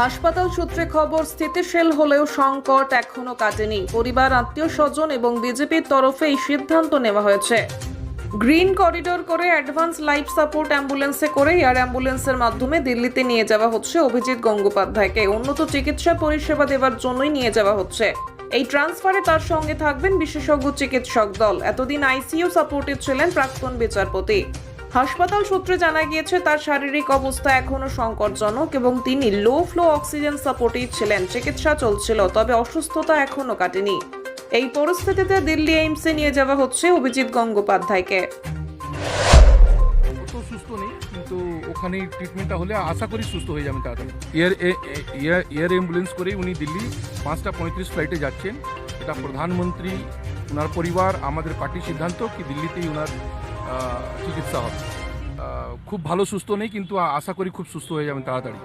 হাসপাতাল সূত্রে খবর, স্থিতিশীল হলেও সংকট এখনও কাটেনি। পরিবার আত্মীয় স্বজন এবং বিজেপির তরফে এই সিদ্ধান্ত নেওয়া হয়েছে। গ্রিন করিডোর করে অ্যাডভান্স লাইফ সাপোর্ট অ্যাম্বুলেন্সে করে এয়ার অ্যাম্বুলেন্সের মাধ্যমে দিল্লিতে নিয়ে যাওয়া হচ্ছে অভিজিৎ গঙ্গোপাধ্যায়কে। উন্নত চিকিৎসা পরিষেবা দেওয়ার জন্যই নিয়ে যাওয়া হচ্ছে। এই ট্রান্সফারে তার সঙ্গে থাকবেন বিশেষজ্ঞ চিকিৎসক দল। এতদিন আইসিইউ সাপোর্টে ছিলেন প্রাক্তন বিচারপতি। হাসপাতাল সূত্রে জানা গিয়েছে তার শারীরিক অবস্থা এখনও সংকটজনক এবং তিনি লো ফ্লো অক্সিজেন সাপোর্টেই ছিলেন। চিকিৎসা চলছিল তবে অসুস্থতা এখনও কাটেনি। এই পরিস্থিতিতে দিল্লি এইমসে নিয়ে যাওয়া হচ্ছে অভিজিৎ গঙ্গোপাধ্যায়কে। সুস্থ নেই কিন্তু ওখানেই ট্রিটমেন্টটা হলে আশা করি সুস্থ হয়ে যাবেন তাড়াতাড়ি। এয়ার এয়ার এয়ার অ্যাম্বুলেন্স করেই উনি দিল্লি পাঁচটা পঁয়ত্রিশ ফ্লাইটে যাচ্ছেন। এটা প্রধানমন্ত্রী ওনার পরিবার আমাদের পার্টির সিদ্ধান্ত কি দিল্লিতেই ওনার চিকিৎসা হবে। খুব ভালো সুস্থ নেই কিন্তু আশা করি খুব সুস্থ হয়ে যাবেন তাড়াতাড়ি।